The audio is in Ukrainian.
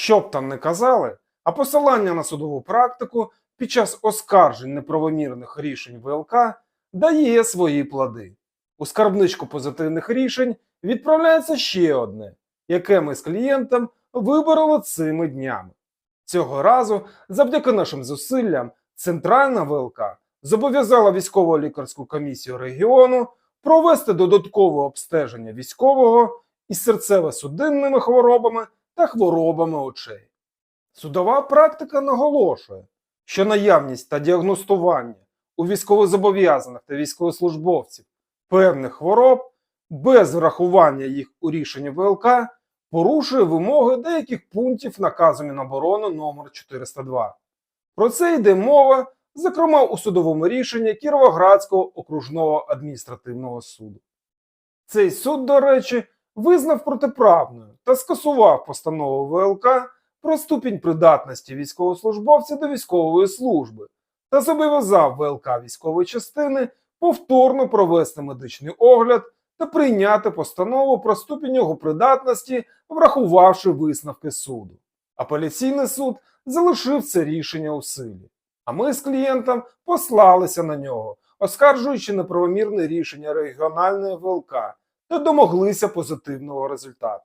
Що б там не казали, а посилання на судову практику під час оскаржень неправомірних рішень ВЛК дає свої плоди. У скарбничку позитивних рішень відправляється ще одне, яке ми з клієнтом вибороли цими днями. Цього разу, завдяки нашим зусиллям, Центральна ВЛК зобов'язала військово-лікарську комісію регіону провести додаткове обстеження військового із серцево-судинними хворобами та хворобами очей. Судова практика наголошує, що наявність та діагностування у військовозобов'язаних та військовослужбовців певних хвороб без врахування їх у рішенні ВЛК порушує вимоги деяких пунктів наказу Міноборони номер 402. Про це йде мова, зокрема у судовому рішенні Кіровоградського окружного адміністративного суду. Цей суд, до речі, визнав протиправною та скасував постанову ВЛК про ступінь придатності військовослужбовця до військової служби та зобов'язав ВЛК військової частини повторно провести медичний огляд та прийняти постанову про ступінь його придатності, врахувавши висновки суду. Апеляційний суд залишив це рішення у силі. А ми з клієнтом послалися на нього, оскаржуючи неправомірне рішення регіональної ВЛК та домоглися позитивного результату.